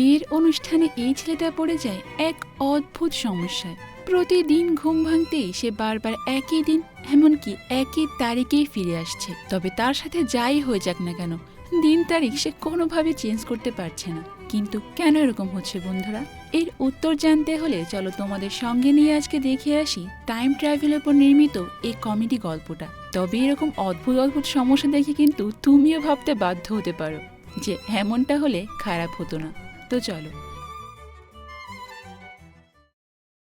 বিয়ের অনুষ্ঠানে এই ছেলেটা পড়ে যায় এক অদ্ভুত সমস্যায়। প্রতিদিন ঘুম ভাঙতেই সে বারবার একই দিন, এমনকি একই তারিখেই ফিরে আসছে। তবে তার সাথে যাই হয়ে যাক না কেন, দিন তারিখ সে কোনোভাবে চেঞ্জ করতে পারছে না। কিন্তু কেন এরকম হচ্ছে বন্ধুরা? এর উত্তর জানতে হলে চলো তোমাদের সঙ্গে নিয়ে আজকে দেখে আসি টাইম ট্রাভেলের উপর নির্মিত এই কমেডি গল্পটা। তবে এরকম অদ্ভুত অদ্ভুত সমস্যা দেখে কিন্তু তুমিও ভাবতে বাধ্য হতে পারো যে এমনটা হলে খারাপ হতো না। তো চলো।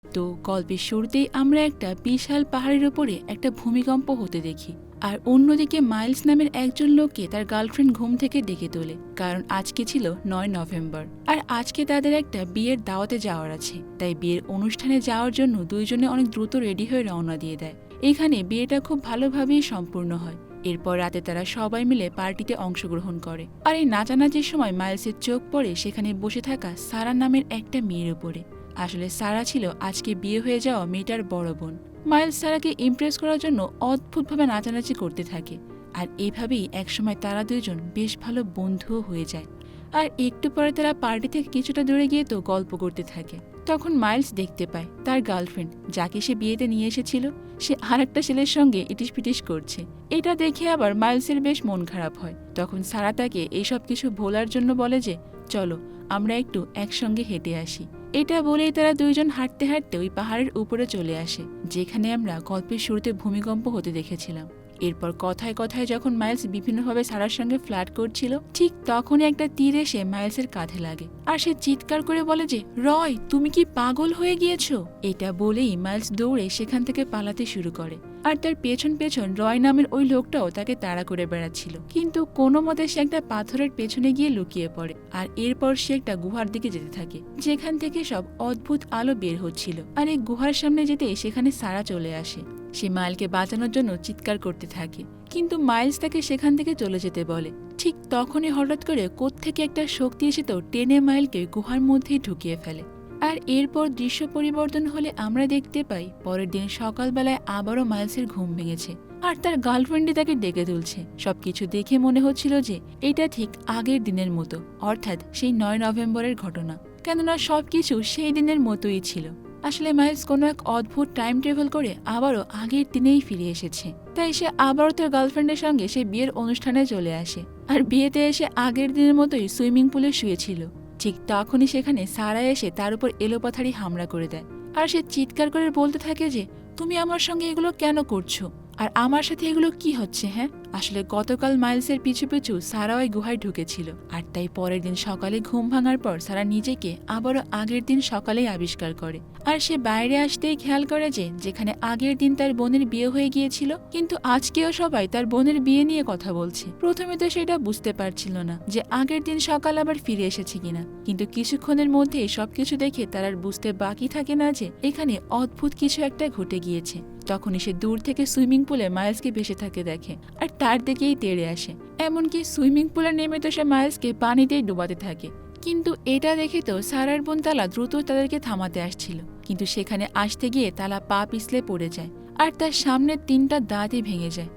তো গল্পের শুরুতেই আমরা একটা বিশাল পাহাড়ের উপরে একটা ভূমিকম্প হতে দেখি, আর অন্যদিকে মাইলস নামের একজন লোককে তার গার্লফ্রেন্ড ঘুম থেকে ডেকে তোলে, কারণ আজকে ছিল নয় নভেম্বর। আর আজকে তাদের একটা বিয়ের দাওয়াতে যাওয়ার আছে, তাই বিয়ের অনুষ্ঠানে যাওয়ার জন্য দুইজনে অনেক দ্রুত রেডি হয়ে রওনা দিয়ে দেয়। এখানে বিয়েটা খুব ভালোভাবেই সম্পূর্ণ হয়। এরপর রাতে তারা সবাই মিলে পার্টিতে অংশগ্রহণ করে। আর এই নাচানাচির সময় মাইলসের চোখ পড়ে সেখানে বসে থাকা সারা নামের একটা মেয়ের উপরে। আসলে সারা ছিল আজকে বিয়ে হয়ে যাওয়া মেয়েটার বড় বোন। মাইলস সারাকে ইমপ্রেস করার জন্য অদ্ভুতভাবে নাচানাচি করতে থাকে। আর এইভাবেই একসময় তারা দুজন বেশ ভালো বন্ধুও হয়ে যায়। আর একটু পরে তারা পার্টি থেকে কিছুটা দূরে গিয়ে তো গল্প করতে থাকে। তখন মাইলস দেখতে পায় তার গার্লফ্রেন্ড, যাকে সে বিয়েতে নিয়ে এসেছিল। সে আর একটা ছেলের সঙ্গে ইটিস পিটিস করছে। এটা দেখে আবার মাইলসের বেশ মন খারাপ হয়। তখন সারা তাকে এইসব কিছু ভোলার জন্য বলে যে, চলো, আমরা একটু একসঙ্গে হেঁটে আসি। এটা বলেই তারা দুইজন হাঁটতে হাঁটতে ওই পাহাড়ের উপরে চলে আসে, যেখানে আমরা গল্পের শুরুতে ভূমিকম্প হতে দেখেছিলাম। এরপর কথায় কথায় যখন মাইলস বিভিন্নভাবে সারার সঙ্গে ফ্ল্যাট করছিল, ঠিক তখনই একটা তীর এসে মাইলসের কাঁধে লাগে। আর সে চিৎকার করে বলে যে, রয়, তুমি কি পাগল হয়ে গিয়েছো? এটা বলেই মাইলস দৌড়ে সেখান থেকে পালাতে শুরু করে। আর তার পেছন পেছন রয় নামের ওই লোকটাও তাকে তাড়া করে বেড়াচ্ছিল। কিন্তু কোনো মতে সে একটা পাথরের পেছনে গিয়ে লুকিয়ে পড়ে আর এরপর সে একটা গুহার দিকে যেতে থাকে, যেখান থেকে সব অদ্ভুত আলো বের হচ্ছিল আর এই গুহার সামনে যেতে সেখানে সারা চলে আসে। সে মাইলকে বাঁচানোর জন্য চিৎকার করতে থাকে, কিন্তু মাইলস তাকে সেখান থেকে চলে যেতে বলে। ঠিক তখনই হঠাৎ করে কোত্থেকে একটা শক্তি এসে তো টেনে মাইলকে গুহার মধ্যেই ঢুকিয়ে ফেলে। আর এরপর দৃশ্য পরিবর্তন হলে আমরা দেখতে পাই, পরের দিন সকালবেলায় আবারও মাইলসের ঘুম ভেঙেছে। আর তার গার্লফ্রেন্ডই তাকে ডেকে তুলছে। সবকিছু দেখে মনে হচ্ছিল যে, এটা ঠিক আগের দিনের মতো, অর্থাৎ সেই নয় নভেম্বরের ঘটনা। কেননা সবকিছু সেই দিনের মতোই ছিল। আসলে মাইলস কোনো এক অদ্ভুত টাইম ট্রাভেল করে আবারও আগের দিনেই ফিরে এসেছে। তাই সে আবারও তার গার্লফ্রেন্ডের সঙ্গে সে বিয়ের অনুষ্ঠানে চলে আসে। আর বিয়েতে এসে আগের দিনের মতোই সুইমিং পুলে শুয়েছিল। ঠিক তখনই সেখানে সারা এসে তার উপর এলোপাথারি হামলা করে দেয়। আর সে চিৎকার করে বলতে থাকে যে, তুমি আমার সঙ্গে এগুলো কেন করছ? আর আমার সাথে এগুলো কি হচ্ছে হ্যাঁ? আসলে গতকাল মাইলসের পিছু পিছু সারা ওই গুহায় ঢুকেছিল। আর তাই পরের দিন সকালে ঘুম ভাঙার পর সারা নিজেকে আবারও আগের দিন সকালেই আবিষ্কার করে। আর সে বাইরে আসতেই খেয়াল করে যে, যেখানে আগের দিন তার বোনের বিয়ে হয়ে গিয়েছিল, কিন্তু আজকেও সবাই তার বোনের বিয়ে নিয়ে কথা বলছে। প্রথমে তো সেটা বুঝতে পারছিল না যে আগের দিন সকাল আবার ফিরে এসেছে কিনা। কিন্তু কিছুক্ষণের মধ্যেই সবকিছু দেখে তার আর বুঝতে বাকি থাকে না যে, এখানে অদ্ভুত কিছু একটা ঘটে গিয়েছে। তখনই সে দূর থেকে সুইমিং পুলে মাইলসকে ভেসে থাকে দেখে, আর তার দিকেই তেড়ে আসে। এমনকি সুইমিং পুলে নেমে তো সে মাইলসকে পানিতেই ডুবাতে থাকে। কিন্তু এটা দেখে তো সারার বোন তালা দ্রুত তাদেরকে থামাতে আসছিল। কিন্তু সেখানে আসতে গিয়ে তালা পা পিছলে পড়ে যায়, আর তার সামনের তিনটা দাঁতই ভেঙে যায়।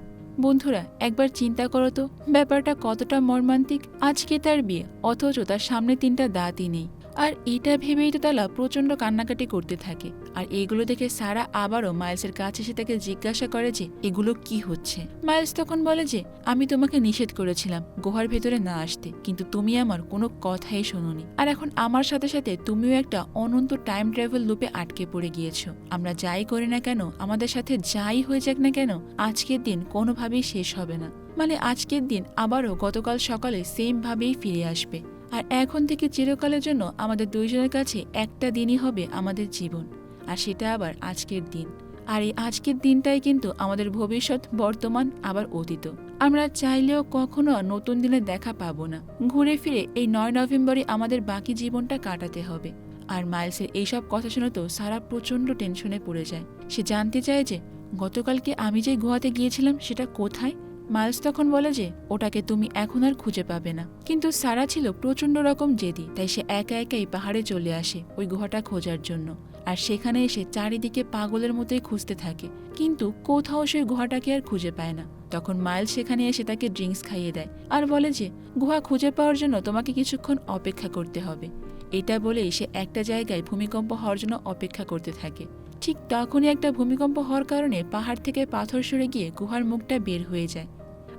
বন্ধুরা, একবার চিন্তা করো তো, ব্যাপারটা কতটা মর্মান্তিক? আজকে তার বিয়ে, অথচ তার সামনে তিনটা দাঁতই নেই। আর এটা ভেবেই তো তালা প্রচণ্ড কান্নাকাটি করতে থাকে। আর এগুলো দেখে সারা আবারও মাইলসের কাছে এসে তাকে জিজ্ঞাসা করে যে, এগুলো কি হচ্ছে? মাইলস তখন বলে যে, আমি তোমাকে নিষেধ করেছিলাম, গুহার ভেতরে না আসতে। কিন্তু তুমি আমার কোনো কথাই শোনোনি। আর এখন আমার সাথে সাথে তুমিও একটা অনন্ত টাইম ট্রাভেল লুপে আটকে পড়ে গিয়েছো। আমরা যাই করি না কেন, আমাদের সাথে যাই হয়ে যাক না কেন, আজকের দিন কোনোভাবেই শেষ হবে না। মানে আজকের দিন আবারও গতকাল সকালে সেম ভাবেই ফিরে আসবে। আর এখন থেকে চিরকালের জন্য আমাদের দুইজনের কাছে একটা দিনই হবে আমাদের জীবন, আর সেটা আবার আজকের দিন। আর এই আজকের দিনটাই কিন্তু আমাদের ভবিষ্যৎ, বর্তমান, আবার অতীত। আমরা চাইলেও কখনো নতুন দিনে দেখা পাবো না। ঘুরে ফিরে এই নয় নভেম্বরে আমাদের বাকি জীবনটা কাটাতে হবে। আর মাইলসের এইসব কথা শুনে তো সারা প্রচণ্ড টেনশনে পড়ে যায়। সে জানতে চায় যে গতকালকে আমি যে গুহাতে গিয়েছিলাম সেটা কোথায়? মাইলস তখন বলে যে, ওটাকে তুমি এখন আর খুঁজে পাবে না। কিন্তু সারা ছিল প্রচণ্ড রকম জেদি, তাই সে একা একাই পাহাড়ে চলে আসে ওই গুহাটা খোঁজার জন্য। আর সেখানে এসে চারিদিকে পাগলের মতোই খুঁজতে থাকে। কিন্তু কোথাও সে গুহাটাকে আর খুঁজে পায় না। তখন মাইল সেখানে এসে তাকে ড্রিঙ্কস খাইয়ে দেয় আর বলে যে, গুহা খুঁজে পাওয়ার জন্য তোমাকে কিছুক্ষণ অপেক্ষা করতে হবে। এটা বলেই সে একটা জায়গায় ভূমিকম্প হওয়ার জন্য অপেক্ষা করতে থাকে। ঠিক তখনই একটা ভূমিকম্প হওয়ার কারণে পাহাড় থেকে পাথর সরে গিয়ে গুহার মুখটা বের হয়ে যায়।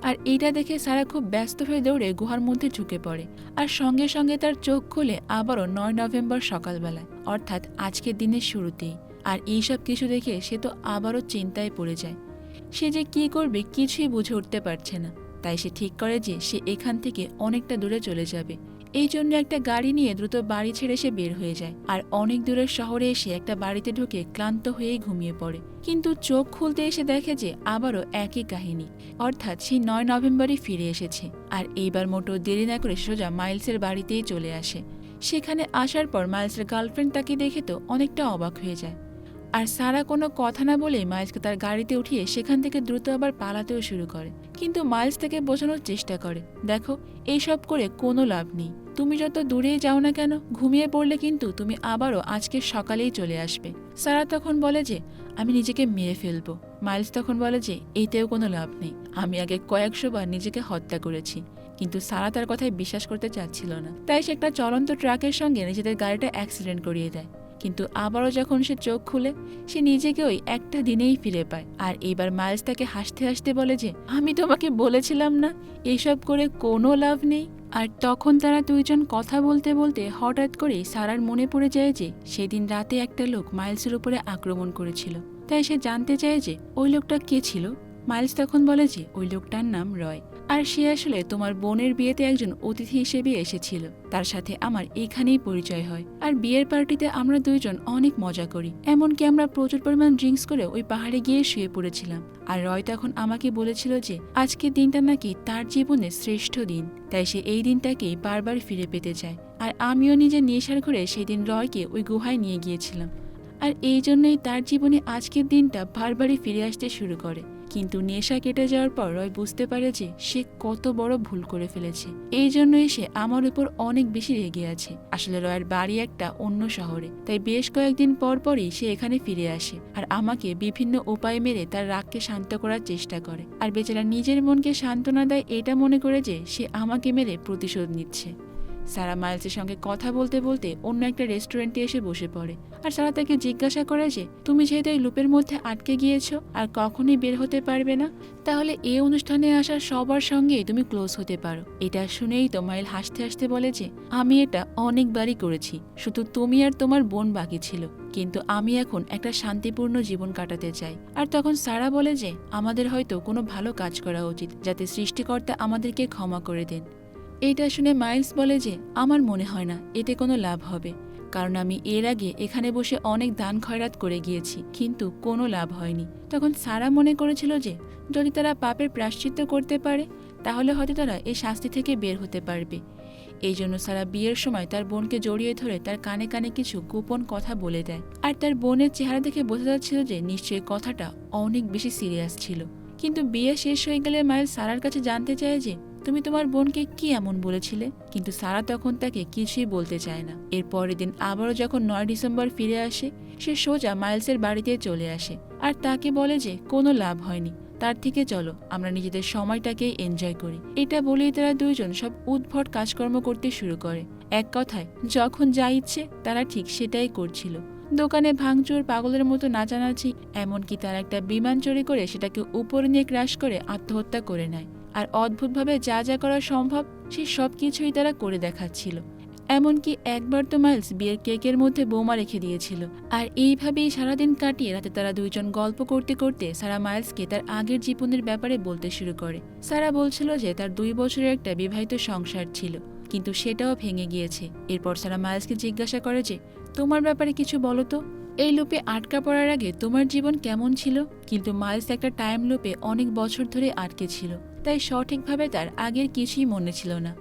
আর এইটা দেখে সারা খুব ব্যস্ত হয়ে দৌড়ে গুহার মধ্যে ঝুঁকে পড়ে। আর সঙ্গে সঙ্গে তার চোখ খুলে আবারও নয় নভেম্বর সকালবেলায়, অর্থাৎ আজকের দিনের শুরুতেই। আর এইসব কিছু দেখে সে তো আবারও চিন্তায় পড়ে যায়। সে যে কি করবে কিছুই বুঝে উঠতে পারছে না। তাই সে ঠিক করে যে সে এখান থেকে অনেকটা দূরে চলে যাবে। এই জন্য একটা গাড়ি নিয়ে দ্রুত বাড়ি ছেড়ে সে বের হয়ে যায়। আর অনেক দূরের শহরে এসে একটা বাড়িতে ঢুকে ক্লান্ত হয়েই ঘুমিয়ে পড়ে। কিন্তু চোখ খুলতে এসে দেখে যে আবারও একই কাহিনী। অর্থাৎ সেই নয় নভেম্বরই ফিরে এসেছে। আর এইবার মোটো দেরি না করে সোজা মাইলসের বাড়িতেই চলে আসে। সেখানে আসার পর মাইলসের গার্লফ্রেন্ড তাকে দেখে তো অনেকটা অবাক হয়ে যায়। আর সারা কোনো কথা না বলেই মাইলসকে তার গাড়িতে উঠিয়ে সেখান থেকে দ্রুত আবার পালাতেও শুরু করে। কিন্তু মাইলস থেকে বোঝানোর চেষ্টা করে। দেখো, এইসব করে কোনো লাভ নেই। তুমি যত দূরেই যাও না কেন, ঘুমিয়ে পড়লে কিন্তু তুমি আবারও আজকে সকালেই চলে আসবে। সারা তখন বলে যে, আমি নিজেকে মেরে ফেলব। মাইলস তখন বলে যে, এইতেও কোনো লাভ নেই। আমি আগে কয়েকশো বার নিজেকে হত্যা করেছি। কিন্তু সারা তার কথায় বিশ্বাস করতে চাচ্ছিল না। তাই সে একটা চলন্ত ট্রাকের সঙ্গে নিজেদের গাড়িটা অ্যাক্সিডেন্ট করিয়ে দেয়। কিন্তু আবারও যখন সে চোখ খুলে, সে নিজেকে ওই একটা দিনেই ফিরে পায়। আর এবার মাইলস তাকে হাসতে হাসতে বলে যে, আমি তোমাকে বলেছিলাম না, এসব করে কোনো লাভ নেই। আর তখন তারা দুইজন কথা বলতে বলতে হঠাৎ করেই সারার মনে পড়ে যায় যে, সেদিন রাতে একটা লোক মাইলসের উপরে আক্রমণ করেছিল। তাই সে জানতে চায় যে, ওই লোকটা কে ছিল? মাইলস তখন বলে যে, ওই লোকটার নাম রয়। আর সে আসলে তোমার বোনের বিয়েতে একজন অতিথি হিসেবে এসেছিল। তার সাথে আমার এখানেই পরিচয় হয়। আর বিয়ের পার্টিতে আমরা দুইজন অনেক মজা করি। এমনকি আমরা প্রচুর পরিমাণ ড্রিঙ্কস করে ওই পাহাড়ে গিয়ে শুয়ে পড়েছিলাম। আর রয় তখন আমাকে বলেছিল যে, আজকের দিনটা নাকি তার জীবনের শ্রেষ্ঠ দিন। তাই সে এই দিনটাকেই বারবার ফিরে পেতে চায়। আর আমিও নিজের নেশার ঘরে সেদিন রয়কে ওই গুহায় নিয়ে গিয়েছিলাম। আর এই জন্যই তার জীবনে আজকের দিনটা বারবারই ফিরে আসতে শুরু করে। কিন্তু নেশা কেটে যাওয়ার পর রয় বুঝতে পারে যে সে কত বড় ভুল করে ফেলেছে। এই জন্য এসে আমার উপর অনেক বেশি রেগে আছে। আসলে রয়ের বাড়ি একটা অন্য শহরে, তাই বেশ কয়েকদিন পর পরই সে এখানে ফিরে আসে আর আমাকে বিভিন্ন উপায় মেরে তার রাগকে শান্ত করার চেষ্টা করে। আর বেচারা নিজের মনকে সান্ত্বনা দেয় এটা মনে করে যে সে আমাকে মেরে প্রতিশোধ নিচ্ছে। সারা মাইলসের সঙ্গে কথা বলতে বলতে অন্য একটা রেস্টুরেন্টে এসে বসে পড়ে। আর সারা তাকে জিজ্ঞাসা করে যে, তুমি যেহেতু এই লুপের মধ্যে আটকে গিয়েছ আর কখনই বের হতে পারবে না, তাহলে এই অনুষ্ঠানে আসা সবার সঙ্গেই তুমি ক্লোজ হতে পারো। এটা শুনেই তো মাইল হাসতে হাসতে বলে যে, আমি এটা অনেকবারই করেছি, শুধু তুমি আর তোমার বোন বাকি ছিল, কিন্তু আমি এখন একটা শান্তিপূর্ণ জীবন কাটাতে চাই। আর তখন সারা বলে যে, আমাদের হয়তো কোনো ভালো কাজ করা উচিত, যাতে সৃষ্টিকর্তা আমাদেরকে ক্ষমা করে দেন। এইটা শুনে মাইলস বলে যে, আমার মনে হয় না, এতে কোনো লাভ হবে। কারণ আমি এর আগে এখানে বসে অনেক দান খয়রাত করে গিয়েছি, কিন্তু কোনো লাভ হয়নি। তখন সারা মনে করেছিল যে, যদি তারা পাপের প্রাশ্চিত্য করতে পারে, তাহলে হয়তো তারা এই শাস্তি থেকে বের হতে পারবে। এই জন্য সারা বিয়ের সময় তার বোনকে জড়িয়ে ধরে তার কানে কানে কিছু গোপন কথা বলে দেয়। আর তার বোনের চেহারা দেখে বোঝা যাচ্ছিল যে, নিশ্চয়ই কথাটা অনেক বেশি সিরিয়াস ছিল। কিন্তু বিয়ে শেষ হয়ে গেলে মায়ের সারার কাছে জানতে চায় যে তুমি তোমার বোনকে কি এমন বলেছিলে? কিন্তু সারা তখন তাকে কিছুই বলতে চায় না। এর পরের দিন আবারও যখন নয় ডিসেম্বর ফিরে আসে, সে সোজা মাইলসের বাড়িতে চলে আসে। আর তাকে বলে যে কোনো লাভ হয়নি। তার থেকে চলো, আমরা নিজেদের সময়টাকেই এনজয় করি। এটা বলেই তারা দুইজন সব উদ্ভট কাজকর্ম করতে শুরু করে। এক কথায়, যখন যা ইচ্ছে, তারা ঠিক সেটাই করছিল। দোকানে ভাঙচুর, পাগলের মতো নাচানাচি, এমনকি তারা একটা বিমান চুরি করে সেটাকে উপরে নিয়ে ক্রাশ করে আত্মহত্যা করে নেয়। আর অদ্ভুতভাবে যা যা করা সম্ভব, সে সব কিছুই তারা করে দেখাচ্ছিল। এমনকি একবার তো মাইলস বিয়ের কেকের মধ্যে বোমা রেখে দিয়েছিল। আর এইভাবেই সারাদিন কাটিয়ে রাতে তারা দুইজন গল্প করতে করতে সারা মাইলসকে তার আগের জীবনের ব্যাপারে বলতে শুরু করে। সারা বলছিল যে তার দুই বছরের একটা বিবাহিত সংসার ছিল, কিন্তু সেটাও ভেঙে গিয়েছে। এরপর সারা মাইলসকে জিজ্ঞাসা করে যে, তোমার ব্যাপারে কিছু বলো তো? এই লুপে আটকা পড়ার আগে তোমার জীবন কেমন ছিল? কিন্তু মাইলস একটা টাইম লুপে অনেক বছর ধরে আটকে ছিল। তাই সঠিকভাবে তার আগের কিছুই মনে ছিল না।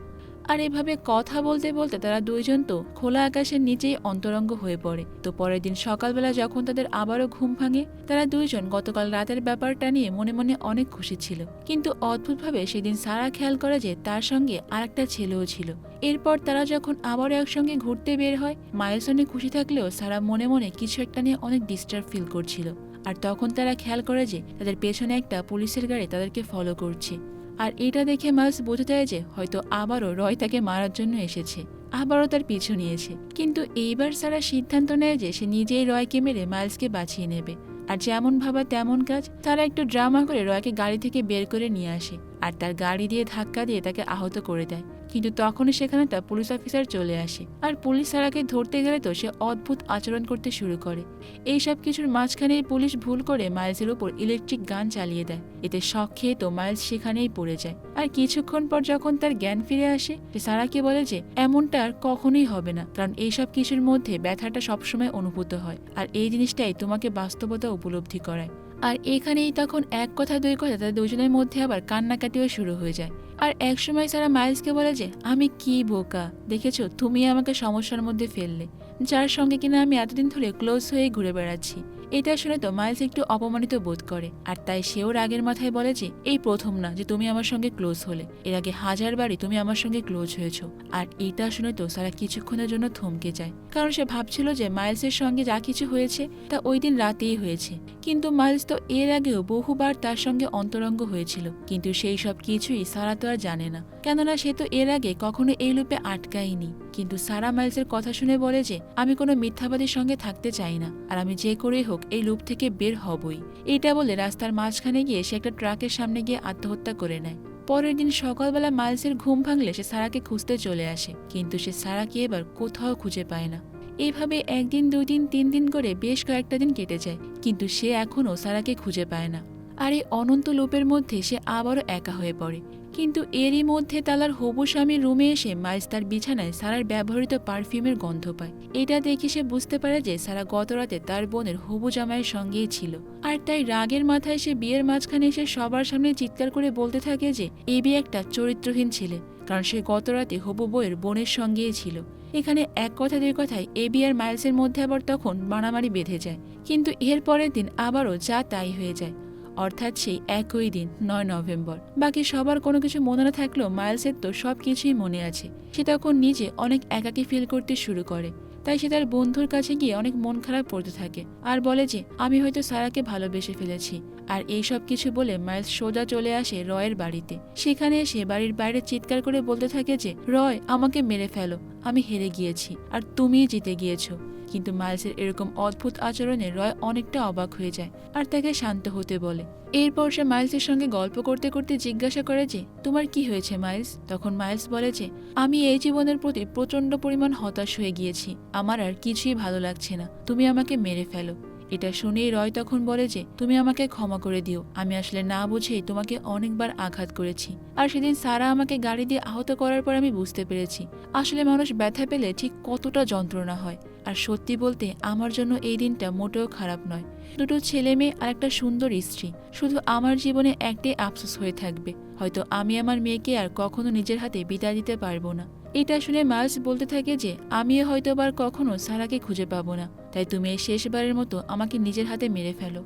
আর এভাবে কথা বলতে বলতে তারা দুইজন তো খোলা আকাশের নিচেই অন্তরঙ্গ হয়ে পড়ে। তো পরের দিন সকালবেলা যখন তাদের আবারও ঘুম ভাঙে, তারা দুইজন গতকাল রাতের ব্যাপারটা নিয়ে মনে মনে অনেক খুশি ছিল। কিন্তু অদ্ভুতভাবে সেদিন সারা খেয়াল করে যে তার সঙ্গে আরেকটা ছেলেও ছিল। এরপর তারা যখন আবারও একসঙ্গে ঘুরতে বের হয় মাইলসনে খুশি থাকলেও সারা মনে মনে কিছু একটা নিয়ে অনেক ডিস্টার্ব ফিল করছিল। আর তখন তারা খেয়াল করে যে তাদের পেছনে একটা পুলিশের গাড়ি তাদেরকে ফলো করছে। আর এটা দেখে মাইলস বোঝা যায় যে হয়তো আবারও রয় তাকে মারার জন্য এসেছে। আবারও তার পিছু নিয়েছে। কিন্তু এইবার সারা সিদ্ধান্ত নেয় যে সে নিজেই রয়কে মেরে মাইলসকে বাঁচিয়ে নেবে। আর যেমন ভাবা তেমন কাজ, তারা একটু ড্রামা করে রয়কে গাড়ি থেকে বের করে নিয়ে আসে। আর তার গাড়ি দিয়ে ধাক্কা দিয়ে তাকে আহত করে দেয়। কিন্তু তখনই সেখানে তার পুলিশ অফিসার চলে আসে। আর পুলিশ সারাকে ধরতে গেলে তো সে অদ্ভুত আচরণ করতে শুরু করে। এই সব কিছুর মাঝখানেই পুলিশ ভুল করে মাইলসের উপর ইলেকট্রিক গান চালিয়ে দেয়। এতে শখ খেয়ে তো মাইলস সেখানেই পড়ে যায়। আর কিছুক্ষণ পর যখন তার জ্ঞান ফিরে আসে, সে সারাকে বলে যে, এমনটা আর কখনোই হবে না, কারণ এইসব কিছুর মধ্যে ব্যথাটা সবসময় অনুভূত হয়। আর এই জিনিসটাই তোমাকে বাস্তবতা উপলব্ধি করায়। আর এখানেই তখন এক কথা, দুই কথা, তাদের দুজনের মধ্যে আবার কান্নাকাটিও শুরু হয়ে যায়। আর একসময় সারা মাইলসকে বলে যে, আমি কি বোকা? দেখেছ? তুমি আমাকে সমস্যার মধ্যে ফেললে। যার সঙ্গে কিনা আমি এতদিন ধরে ক্লোজ হয়ে ঘুরে বেড়াচ্ছি। এটা শুনে তো মাইলস একটু অপমানিত বোধ করে। আর তাই সেও রাগের মাথায় বলে যে, এই প্রথম না যে তুমি আমার সঙ্গে ক্লোজ হলে। এর আগে হাজারবারই তুমি আমার সঙ্গে ক্লোজ হয়েছ। আর এটা শুনে তো সারা কিছুক্ষণের জন্য থমকে যায়। কারণ সে ভাবছিল যে মাইলসের সঙ্গে যা কিছু হয়েছে, তা ওই দিন রাতেই হয়েছে। কিন্তু মাইলস তো এর আগেও বহুবার তার সঙ্গে অন্তরঙ্গ হয়েছিল। কিন্তু সেই সব কিছুই সারা তো আর জানে না। কেননা সে তো এর আগে কখনো এই লুপে আটকায়নি। কিন্তু সারা মাইলসের কথা শুনে বলে যে, আমি কোনো মিথ্যাবাদীর সঙ্গে থাকতে চাই না, আর আমি যে করেই হোক এই লুপ থেকে বের হবই। এটা বলে রাস্তার মাঝখানে গিয়ে সে একটা ট্রাকের সামনে গিয়ে আত্মহত্যা করে নেয়। পরের দিন সকালবেলা মাইলসের ঘুম ভাঙলে সে সারাকে খুঁজতে চলে আসে, কিন্তু সে সারাকে এবার কোথাও খুঁজে পায় না। এইভাবে একদিন দুই দিন তিন দিন করে বেশ কয়েকটা দিন কেটে যায়, কিন্তু সে এখনও সারাকে খুঁজে পায় না। আর এই অনন্ত লুপের মধ্যে সে আবারও একা হয়ে পড়ে। কিন্তু এরই মধ্যে তালার হবু স্বামীর রুমে এসে মাইলস তার বিছানায় সারার ব্যবহৃত পারফিউমের গন্ধ পায়। এটা দেখে সে বুঝতে পারে যে সারা গতরাতে তার বোনের হবু জামাইয়ের সঙ্গেই ছিল। আর তাই রাগের মাথায় সে বিয়ের মাঝখানে এসে সবার সামনে চিৎকার করে বলতে থাকে যে, এ বিয়ে একটা চরিত্রহীন ছেলে। কারণ সে গতরাতে হবু বইয়ের বোনের সঙ্গেই ছিল। এখানে এক কথা দুই কথায় এবি আর মাইলসের মধ্যে আবার তখন মারামারি বেঁধে যায়। কিন্তু এর পরের দিন আবারও যা তাই হয়ে যায়। অর্থাৎ সেই একই দিন, নয় নভেম্বর। বাকি সবার কোনো কিছু মনে না থাকলেও মাইলসের তো সব কিছুই মনে আছে। সে তখন নিজে অনেক একাকী ফিল করতে শুরু করে। তাই সে তার বন্ধুর কাছে গিয়ে অনেক মন খারাপ পড়তে থাকে আর বলে যে, আমি হয়তো সারাকে ভালোবেসে ফেলেছি। আর এই সব কিছু বলে মাইলস সোজা চলে আসে রয়ের বাড়িতে। সেখানে এসে বাড়ির বাইরে চিৎকার করে বলতে থাকে যে, রয়, আমাকে মেরে ফেলো। আমি হেরে গিয়েছি। আর তুমিই জিতে গিয়েছো। কিন্তু মাইলসের এরকম অদ্ভুত আচরণে রয় অনেকটা অবাক হয়ে যায় আর তাকে শান্ত হতে বলে। এরপর সে মাইলসের সঙ্গে গল্প করতে করতে জিজ্ঞাসা করে যে, তোমার কি হয়েছে মাইলস? তখন মাইলস বলে যে, আমি এই জীবনের প্রতি প্রচণ্ড পরিমাণ হতাশ হয়ে গিয়েছি। আমার আর কিছুই ভালো লাগছে না। তুমি আমাকে মেরে ফেলো। এটা শুনেই রয় তখন বলে যে, তুমি আমাকে ক্ষমা করে দিও। আমি আসলে না বুঝেই তোমাকে অনেকবার আঘাত করেছি। আর সেদিন সারা আমাকে গাড়ি দিয়ে আহত করার পর আমি বুঝতে পেরেছি। আসলে মানুষ ব্যথা পেলে ঠিক কতটা যন্ত্রণা হয়। আর সত্যি বলতে আমার জন্য এই দিনটা মোটেও খারাপ নয়। দুটো ছেলে মেয়ে আর একটা সুন্দর স্ত্রী। শুধু আমার জীবনে একটাই আফসোস হয়ে থাকবে। হয়তো আমি আমার মেয়েকে আর কখনো নিজের হাতে বিদায় দিতে পারব না। এটা শুনে মার্লস বলতে থাকে যে, আমিও হয়তো আবার কখনো সারাকে খুঁজে পাবো না। তাই তুমি শেষবারের মতো আমাকে নিজের হাতে মেরে ফেলো।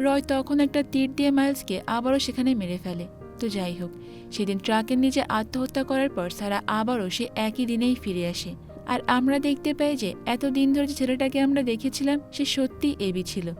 রয় তখন একটা তীর দিয়ে মাইলসকে আবারও সেখানে মেরে ফেলে। তো যাই হোক, সেদিন ট্রাকের নিচে আত্মহত্যা করার পর সারা আবারও সে একই দিনেই ফিরে আসে। আর আমরা দেখতে পাই যে, এতদিন ধরে যে ছেলেটাকে আমরা দেখেছিলাম, সে সত্যি এবি ছিল।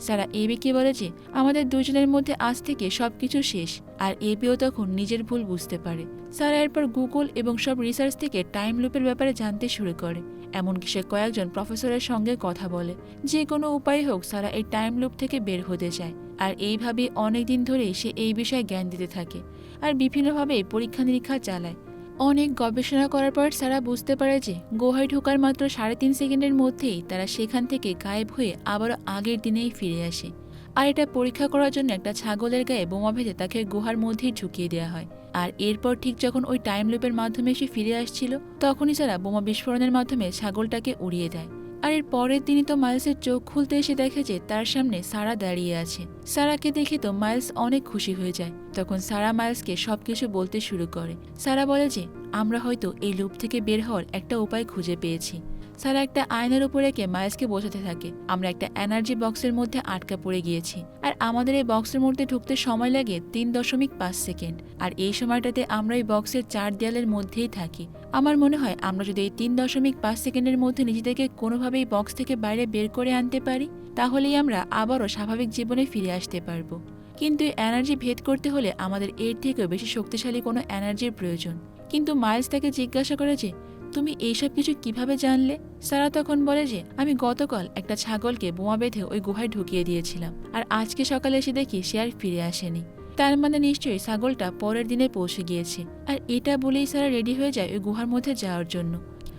সারা এবিকে বলে যে, আমাদের দুজনের মধ্যে আজ থেকে সব কিছু শেষ, আর এবিও তখন নিজের ভুল বুঝতে পারে। সারা এরপর গুগল এবং সব রিসার্চ থেকে টাইম লুপের ব্যাপারে জানতে শুরু করে। এমনকি সে কয়েকজন প্রফেসরের সঙ্গে কথা বলে। যে কোনো উপায় হোক, সারা এই টাইম লুপ থেকে বের হতে চায়। আর এইভাবে অনেক দিন ধরেই সে এই বিষয়ে জ্ঞান দিতে থাকে। আর বিভিন্নভাবে পরীক্ষা নিরীক্ষা চালায়। অনেক গবেষণা করার পর সারা বুঝতে পারে যে গুহায় ঢোকার মাত্র সাড়ে তিন সেকেন্ডের মধ্যেই তারা সেখান থেকে গায়েব হয়ে আবারও আগের দিনেই ফিরে আসে। আর এটা পরীক্ষা করার জন্য একটা ছাগলের গায়ে বোমা ভেজে তাকে গুহার মধ্যেই ঢুকিয়ে দেওয়া হয়। আর এরপর ঠিক যখন ওই টাইম লুপের মাধ্যমে সে ফিরে আসছিল, তখনই সারা বোমা বিস্ফোরণের মাধ্যমে ছাগলটাকে উড়িয়ে দেয়। আর এর পরের দিনই তো মাইলসের চোখ খুলতে এসে দেখে যে তার সামনে সারা দাঁড়িয়ে আছে। সারাকে দেখে তো মাইলস অনেক খুশি হয়ে যায়। তখন সারা মাইলসকে সবকিছু বলতে শুরু করে। সারা বলে যে, আমরা হয়তো এই লুপ থেকে বের হওয়ার একটা উপায় খুঁজে পেয়েছি। সারা একটা আয়নার উপরে রেখে মাইলসকে বোঝাতে থাকে। আমরা একটা এনার্জি বক্সের মধ্যে আটকা পড়ে গিয়েছি। আর আমাদের এই বক্সের মধ্যে ঢুকতে সময় লাগে তিন দশমিক পাঁচ সেকেন্ড। আর এই সময়টাতে আমরা এই বক্সের চার দেয়ালের মধ্যেই থাকি। আমার মনে হয় আমরা যদি এই তিন দশমিক পাঁচ সেকেন্ডের মধ্যে নিজেদেরকে কোনোভাবেই বক্স থেকে বাইরে বের করে আনতে পারি, তাহলেই আমরা আবারও স্বাভাবিক জীবনে ফিরে আসতে পারব। কিন্তু এনার্জি ভেদ করতে হলে আমাদের এর থেকেও বেশি শক্তিশালী কোনো এনার্জির প্রয়োজন। কিন্তু মাইলস তাকে জিজ্ঞাসা করে যে তুমি এইসব কিছু কীভাবে জানলে? সারা তখন বলে যে, আমি গতকাল একটা ছাগলকে বোমা বেঁধে ওই গুহায় ঢুকিয়ে দিয়েছিলাম, আর আজকে সকালে এসে দেখি সে আর ফিরে আসেনি। তার মানে নিশ্চয়ই ছাগলটা পরের দিনে পৌঁছে গিয়েছে, আর এটা বলেই সারা রেডি হয়ে যায় ওই গুহার মধ্যে যাওয়ার জন্য।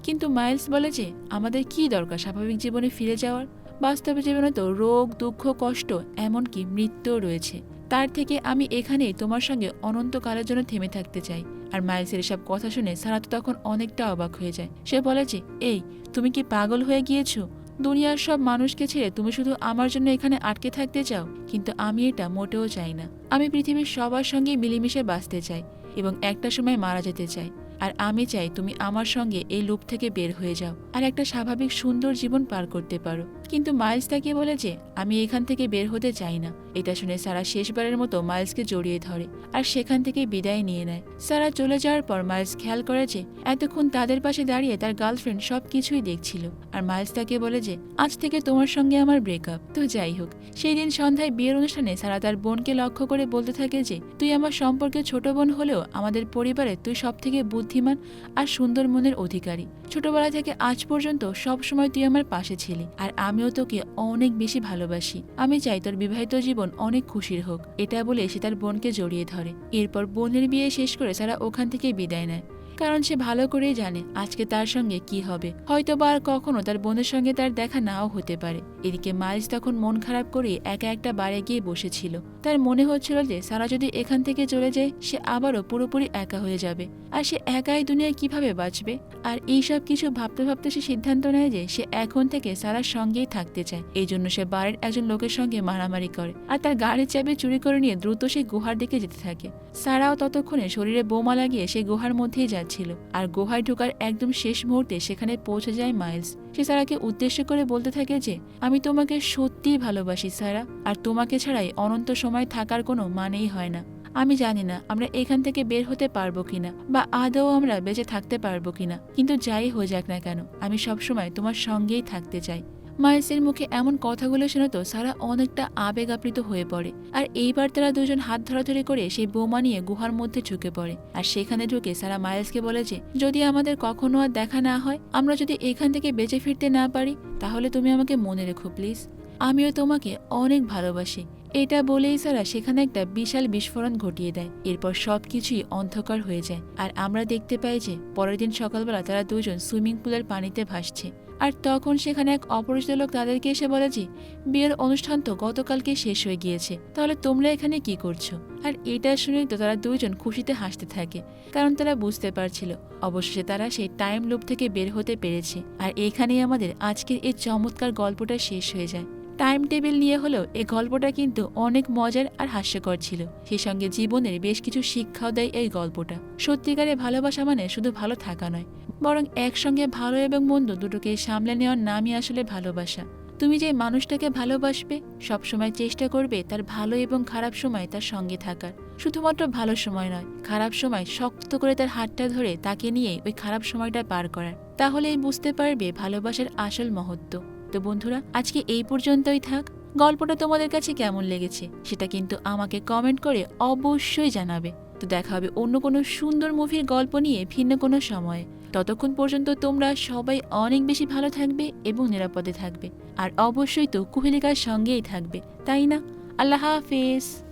কিন্তু মাইলস বলে যে, আমাদের কি দরকার স্বাভাবিক জীবনে ফিরে যাওয়ার? বাস্তব জীবনে তো রোগ, দুঃখ, কষ্ট, এমনকি মৃত্যুও রয়েছে। তার থেকে আমি এখানেই তোমার সঙ্গে অনন্তকালের জন্য থেমে থাকতে চাই। আর মাইলসের এসব কথা শুনে সারা তো তখন অনেকটা অবাক হয়ে যায়। সে বলে যে, এই, তুমি কি পাগল হয়ে গিয়েছো? দুনিয়ার সব মানুষকে ছেড়ে তুমি শুধু আমার জন্য এখানে আটকে থাকতে চাও? কিন্তু আমি এটা মোটেও চাই না। আমি পৃথিবীর সবার সঙ্গে মিলেমিশে বাঁচতে চাই এবং একটা সময় মারা যেতে চাই। আর আমি চাই তুমি আমার সঙ্গে এই লুপ থেকে বের হয়ে যাও। আর একটা স্বাভাবিক সুন্দর জীবন পার করতে পারো। কিন্তু মাইলস তাকে বলে যে, আমি এখান থেকে বের হতে চাই না। এটা শুনে সারা শেষবারের মতো মাইলসকে জড়িয়ে ধরে আর সেখান থেকে বিদায় নিয়ে নেয়। সারা চলে যাওয়ার পর মাইলস খেয়াল করে যে, এতক্ষণ তাদের পাশে দাঁড়িয়ে তার গার্লফ্রেন্ড সব কিছুই দেখছিল আর মাইলস তাকে বলে যে, আজ থেকে তোমার সঙ্গে আমার ব্রেকআপ। তো যাই হোক, সেই দিন সন্ধ্যায় বিয়ের অনুষ্ঠানে সারা তার বোনকে লক্ষ্য করে বলতে থাকে যে, তুই আমার সম্পর্কে ছোট বোন হলেও আমাদের পরিবারে তুই সব থেকে বুদ্ধিমান আর সুন্দর মনের অধিকারী। ছোটবেলা থেকে আজ পর্যন্ত সব সময় তুই আমার পাশে ছিলি আর আমিও তোকে অনেক বেশি ভালোবাসি। আমি চাই তোর বিবাহিত জীবন অনেক খুশির হোক। এটা বলে সে তার বোনকে জড়িয়ে ধরে। এরপর বোনের বিয়ে শেষ করে সারা ওখান থেকে বিদায় নেয়। কারণ সে ভালো করেই জানে আজকে তার সঙ্গে কি হবে। হয়তো বা আর কখনো তার বোনের সঙ্গে তার দেখা নাও হতে পারে। এদিকে মাইলস তখন মন খারাপ করে একা একটা বারে গিয়ে বসেছিল। তার মনে হচ্ছিল যে সারা যদি এখান থেকে চলে যায়, সে আবারও পুরোপুরি একা হয়ে যাবে। আর সে একাই দুনিয়ায় কীভাবে বাঁচবে? আর এইসব কিছু ভাবতে ভাবতে সে সিদ্ধান্ত নেয় যে সে এখন থেকে সারার সঙ্গেই থাকতে চায়। এই জন্য সে বাড়ির একজন লোকের সঙ্গে মারামারি করে। আর তার গাড়ির চাবি চুরি করে নিয়ে দ্রুত সে গুহার দিকে যেতে থাকে। সারাও ততক্ষণে শরীরে বোমা লাগিয়ে সে গুহার মধ্যেই যাচ্ছিল আর গুহায় ঢোকার একদম শেষ মুহূর্তে সেখানে পৌঁছে যায় মাইলস। সে সারাকে উদ্দেশ্য করে বলতে থাকে যে, আমি তোমাকে সত্যিই ভালোবাসি, সারা, আর তোমাকে ছাড়াই অনন্ত সময় থাকার কোনো মানেই হয় না। আমি জানি না আমরা এখান থেকে বের হতে পারব কিনা, বা আদৌ আমরা বেঁচে থাকতে পারব কিনা, কিন্তু যাই হয়ে যাক না কেন, আমি সবসময় তোমার সঙ্গেই থাকতে চাই। মাইলসের মুখে এমন কথাগুলো শুনে তো সারা অনেকটা আবেগ আপ্লিত হয়ে পড়ে। আর এইবার তারা দুজন হাত ধরাধরি করে সেই বোমা নিয়ে গুহার মধ্যে ঝুঁকে পড়ে। আর সেখানে ঢুকে সারা মাইলসকে বলে যে, যদি আমাদের কখনো আর দেখা না হয়, আমরা যদি এখান থেকে বেঁচে ফিরতে না পারি, তাহলে তুমি আমাকে মনে রেখো, প্লিজ। আমিও তোমাকে অনেক ভালোবাসি। এটা বলেই সারা সেখানে একটা বিশাল বিস্ফোরণ ঘটিয়ে দেয়। এরপর সব কিছুই অন্ধকার হয়ে যায়। আর আমরা দেখতে পাই যে, পরের দিন সকালবেলা তারা দুজন সুইমিং পুলের পানিতে ভাসছে। আর তখন সেখানে এক অপরিচিত লোক তাদেরকে এসে বলে যে, বিয়ের অনুষ্ঠান তো গতকালকে শেষ হয়ে গিয়েছে। তাহলে তোমরা এখানে কি করছ? আর এটা শুনেই তো তারা দুইজন খুশিতে হাসতে থাকে, কারণ তারা বুঝতে পারছিল, অবশেষে তারা সেই টাইম লুপ থেকে বের হতে পেরেছে। আর এখানেই আমাদের আজকের এই চমৎকার গল্পটা শেষ হয়ে যায়। টাইম টেবিল নিয়ে হলেও এই গল্পটা কিন্তু অনেক মজার আর হাস্যকর ছিল। সেই সঙ্গে জীবনের বেশ কিছু শিক্ষাও দেয় এই গল্পটা। সত্যিকারে ভালোবাসা মানে শুধু ভালো থাকা নয়, বরং একসঙ্গে ভালো এবং মন্দ দুটোকে সামলে নেওয়ার নামই আসলে ভালোবাসা। তুমি যে মানুষটাকে ভালোবাসবে, সবসময় চেষ্টা করবে তার ভালো এবং খারাপ সময় তার সঙ্গে থাকার। শুধুমাত্র ভালো সময় নয়, খারাপ সময় শক্ত করে তার হাতটা ধরে তাকে নিয়ে ওই খারাপ সময়টা পার করার। তাহলেই বুঝতে পারবে ভালোবাসার আসল মহত্ব। তো বন্ধুরা, আজকে এই পর্যন্তই থাক। গল্পটা তোমাদের কাছে কেমন লেগেছে সেটা কিন্তু আমাকে কমেন্ট করে অবশ্যই জানাবে। তো দেখা হবে অন্য কোনো সুন্দর মুভির গল্প নিয়ে ভিন্ন কোনো সময়ে। ততক্ষণ পর্যন্ত তোমরা সবাই অনেক বেশি ভালো থাকবে এবং নিরাপদে থাকবে। আর অবশ্যই তো কুহেলিকার সঙ্গেই থাকবে, তাই না? আল্লাহ হাফেজ।